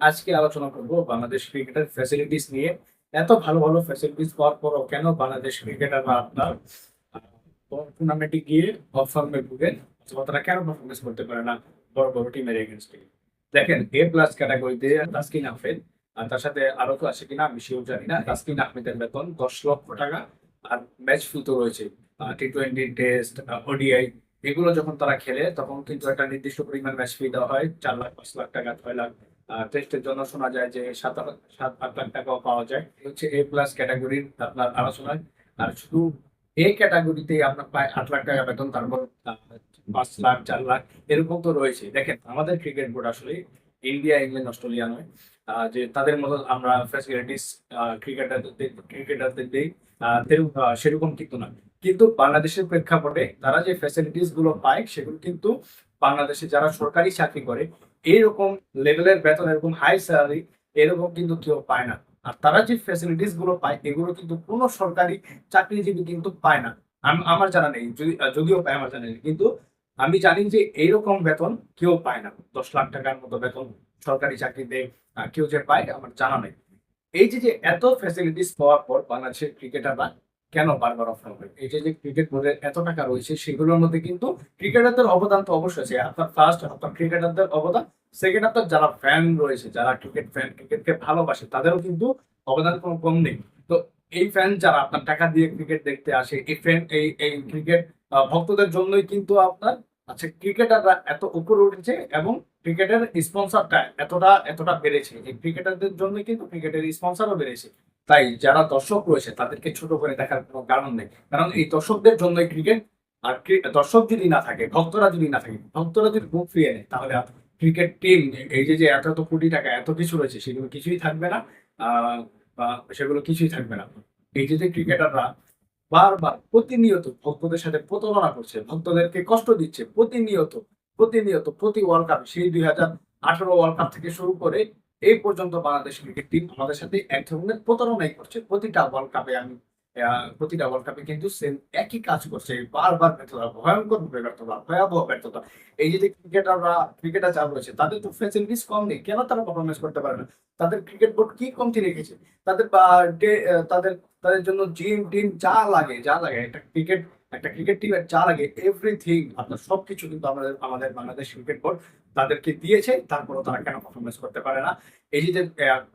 আজকে আলোচনা করব বাংলাদেশ ক্রিকেটের ফ্যাসিলিটিস নিয়ে। এত ভালো ভালো ফ্যাসিলিটিস পাওয়ার পরও কেন বাংলাদেশ ক্রিকেটাররা আপনার টুর্নামেন্টে গিয়ে অফ ফর্মে ভুগেন? অথবা তারা কেন পারফরমেন্স করতে পারে না? বড় বড় টিমের এগেনস্টে দেখেন এ প্লাস ক্যাটাগরিতে তাসকিন আহমেদ, আর তার সাথে আরও তো আছে কিনা আমি সেও জানি না। তাসকিন আহমেদের বেতন দশ লক্ষ টাকা, আর ম্যাচ ফি তো রয়েছে। টি টোয়েন্টি টেস্ট ওডিআই এগুলো যখন তারা খেলে, তখন কিন্তু একটা নির্দিষ্ট পরিমাণ ম্যাচ ফি দেওয়া হয়, চার লাখ, পাঁচ লাখ টাকা, ছয় লাখ। টেস্টের জন্য শোনা যায় যে সাত সাত আট লাখ টাকাও পাওয়া যায়। হচ্ছে এ প্লাস ক্যাটাগরির আপনার আলোচনায়। আর শুধু এ ক্যাটাগরিতে আপনার প্রায় আট লাখ টাকা বেতন তারপর পাঁচ লাখ, চার লাখ, এরকম তো রয়েছে। দেখেন, আমাদের ক্রিকেট বোর্ড আসলে ইন্ডিয়া ইংল্যান্ড অস্ট্রেলিয়া নয়। যে তাদের মতো আমরা ফ্যাসিলিটিস ক্রিকেটারদের ক্রিকেটারদের দিই সেরকম কিন্তু না কিন্তু বাংলাদেশের প্রেক্ষাপটে তারা যে ফ্যাসিলিটিসগুলো পায়, সেগুলো কিন্তু বাংলাদেশে যারা সরকারি চাকরি করে এইরকম লেভেলের বেতন, এরকম হাই স্যালারি এরকম কিন্তু কেউ পায় না। আর তারা যে ফ্যাসিলিটিসগুলো পায়, এগুলো কিন্তু কোনো সরকারি চাকরিজীবী কিন্তু পায় না। আম- আমার জানা নেই, যদি, যদিও পায়, আমার জানা নেই। কিন্তু আমি জানি যে এইরকম বেতন কেউ পায় না। দশ লাখ টাকার মতো বেতন সরকারি চাকরিতে কেউ যে পায়, আমার জানা নেই। এই যে যে এত ফ্যাসিলিটিস পাওয়ার পর বাংলাদেশের ক্রিকেটাররা কেন বারবার অফ হবে? এই যে ক্রিকেট বোর্ডের এত টাকা রয়েছে, সেগুলোর মধ্যে কিন্তু ক্রিকেটারদের অবদান তো অবশ্যই আছে। আপনার ফার্স্ট আপনার ক্রিকেটারদের অবদান। সেকেন্ড আপনার যারা ফ্যান রয়েছে, যারা ক্রিকেট ফ্যান ক্রিকেটকে ভালোবাসে, তাদেরও কিন্তু অবদান কোনো কম নেই। তো এই ফ্যান যারা আপনার টাকা দিয়ে ক্রিকেট দেখতে আসে, এই ফ্যান এই এই ক্রিকেট ভক্তদের জন্যই কিন্তু আপনার আচ্ছা ক্রিকেটাররা এত উপরে উঠেছে এবং ক্রিকেটের স্পন্সরটা এতটা এতটা বেড়েছে। এই ক্রিকেটারদের জন্য কিন্তু ক্রিকেটের স্পন্সরও বেড়েছে। তাই যারা দর্শক রয়েছে তাদেরকে ছোট করে দেখার কোনো কারণ নেই। কারণ এই দর্শকদের জন্যই ক্রিকেট আর দর্শক যদি না থাকে ভক্তরা যদি না থাকে ভক্তরা যদি মুখ ফিরিয়ে নেয় তাহলে ক্রিকেট টিম এই যে যে এত এত কোটি টাকা এত কিছু রয়েছে সেগুলো কিছুই থাকবে না। আহ, সেগুলো কিছুই থাকবে না। এই যে যে ক্রিকেটাররা বারবার প্রতিনিয়ত ভক্তদের সাথে প্রতারণা করছে ভক্তদেরকে কষ্ট দিচ্ছে প্রতিনিয়ত প্রতিনিয়ত প্রতি ওয়ার্ল্ড কাপ সেই দুই হাজার আঠারো ওয়ার্ল্ড কাপ থেকে শুরু করে এই পর্যন্ত বাংলাদেশ ক্রিকেট টিম আমাদের সাথে এক ধরনের প্রতারণাই করছে। প্রতিটা ওয়ার্ল্ড কাপে আমি প্রতিটা ওয়ার্ল্ড কাপে কিন্তু সেম একই কাজ করছে। বারবার ব্যর্থতা, ভয়ঙ্কর ভাবে ব্যর্থতা, ভয়াবহ ব্যর্থতা। এই যে ক্রিকেটাররা ক্রিকেটার যা রয়েছে, তাদের তো ফ্যাসিলিটিস কম নেই। কেন তারা পারফরমেন্স করতে পারে না? তাদের ক্রিকেট বোর্ড কি কমতি রেখেছে? তাদের তাদের তাদের জন্য জিম টিম যা লাগে যা লাগে, একটা ক্রিকেট একটা ক্রিকেট টিমের যা আগে এভরিথিং আপনার সবকিছু কিন্তু আমাদের আমাদের বাংলাদেশ ক্রিকেট বোর্ড তাদেরকে দিয়েছে, তারপরেও তারা কেন পারফরমেন্স করতে পারে না? এই যে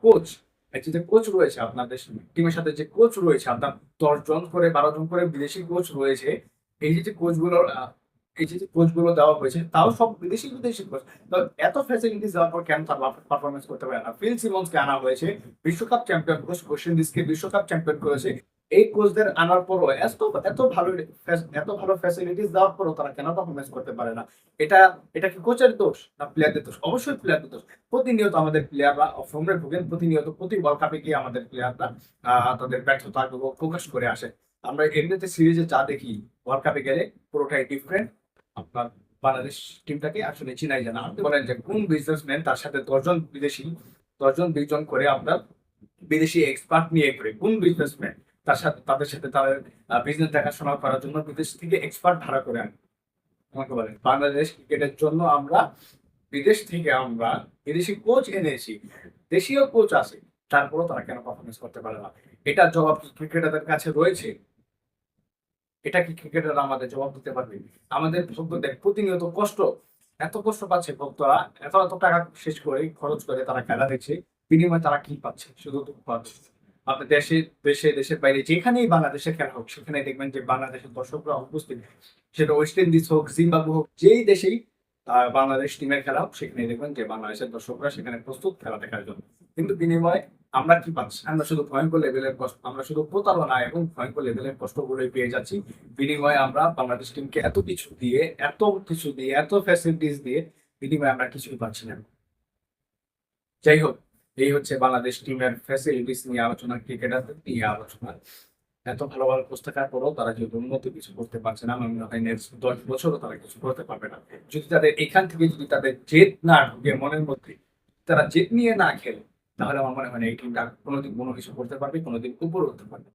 কোচ যে কোচ রয়েছে আপনাদের টিমের সাথে যে কোচ রয়েছে, আপনার দশ জন করে, বারো জন করে বিদেশি কোচ রয়েছে, এই যে যে কোচগুলো এই যে কোচগুলো দেওয়া হয়েছে, তাও সব বিদেশি বিদেশি কোচ এত ফ্যাসিলিটিস দেওয়ার পর কেন তার পারফরমেন্স করতে পারে না? ফিল সিমন্সকে আনা হয়েছে, বিশ্বকাপ চ্যাম্পিয়ন কোচ কোশ্চেন দিসকে বিশ্বকাপ চ্যাম্পিয়ন করেছে এই কোচদের আনার পরও এত এত ভালো এত ভালো ফ্যাসিলিটিস দেওয়ার পরও তারা কেন পারফরমেন্স করতে পারে না? এটা এটা কি কোচের দোষ না প্লেয়ারদের দোষ? অবশ্যই প্লেয়ারদের দোষ। প্রতিনিয়ত আমাদের প্লেয়াররা ফর্মে ভোগেন প্রতিনিয়ত প্রতি ওয়ার্ল্ড কাপে গিয়ে আমাদের প্লেয়াররা তাদের ব্যর্থতা প্রকাশ করে আসে। আমরা এমনিতে সিরিজে যা দেখি ওয়ার্ল্ড কাপে গেলে পুরোটাই ডিফারেন্ট আপনার বাংলাদেশ টিমটাকে আসলে চিনাই জানা আপনি বলেন যে কোন বিজনেসম্যান তার সাথে দশজন বিদেশি, দশজন দুইজন করে আপনার বিদেশি এক্সপার্ট নিয়ে করে কোন বিজনেসম্যান তার সাথে, তাদের সাথে তাদের বিজনেস দেখাশোনা করার জন্য বিদেশ থেকে এক্সপার্ট ভাড়া করে আনে। আমাকে বলেন বাংলাদেশ ক্রিকেটের জন্য আমরা বিদেশ থেকে আমরা বিদেশি কোচ এনেছি, দেশীয় কোচ আছে, তারপরেও তারা কেন পারফরমেন্স করতে পারে না? এটার জবাব ক্রিকেটারদের কাছে রয়েছে? এটা কি ক্রিকেটার আমাদের জবাব দিতে পারবে? আমাদের ভক্তদের প্রতিনিয়ত কষ্ট, এত কষ্ট পাচ্ছে ভক্তরা, এত এত টাকা শেষ করে খরচ করে তারা খেলা দেখছে, বিনিময়ে তারা কি পাচ্ছে? শুধু দুঃখ পাচ্ছে। আপনার দেশে দেশে, দেশের বাইরে যেখানেই বাংলাদেশে খেলা হোক সেখানে দেখবেন যে বাংলাদেশের দর্শকরা উপস্থিত। সেটা ওয়েস্ট ইন্ডিজ হোক জিম্বাবু হোক, যেই দেশেই বাংলাদেশ টিমের খেলা হোক সেখানে দেখবেন যে বাংলাদেশের দর্শকরা সেখানে প্রস্তুত খেলা দেখার জন্য। কিন্তু বিনিময়ে আমরা কি পাচ্ছি? আমরা শুধু ভয়ঙ্কর লেভেলের কষ্ট, আমরা শুধু প্রতারণা এবং ভয়ঙ্কর লেভেলের কষ্টগুলোই পেয়ে যাচ্ছি। বিনিময়ে আমরা বাংলাদেশ টিমকে এত কিছু দিয়ে, এত কিছু দিয়ে, এত ফ্যাসিলিটিস দিয়ে বিনিময়ে আমরা কিছুই পাচ্ছি না। যাই হোক এই হচ্ছে বাংলাদেশ টিমের ফ্যাসিলিটিস নিয়ে আলোচনা ক্রিকেটারদের নিয়ে আলোচনা। এত ভালো ভালো কোচ থাকার পরেও তারা যদি উন্নত কিছু করতে পারছে না। আমি মনে হয় নেক্সট দশ বছরও তারা কিছু করতে পারবে না। যদি তাদের এখান থেকে যদি তাদের জেদ না ঢুকে মনের মধ্যে, তারা জেদ নিয়ে না খেলে, তাহলে আমার মনে হয় না এই টিমটা কোনোদিন কোনো কিছু করতে পারবে, কোনোদিন উপর উঠতে পারবে।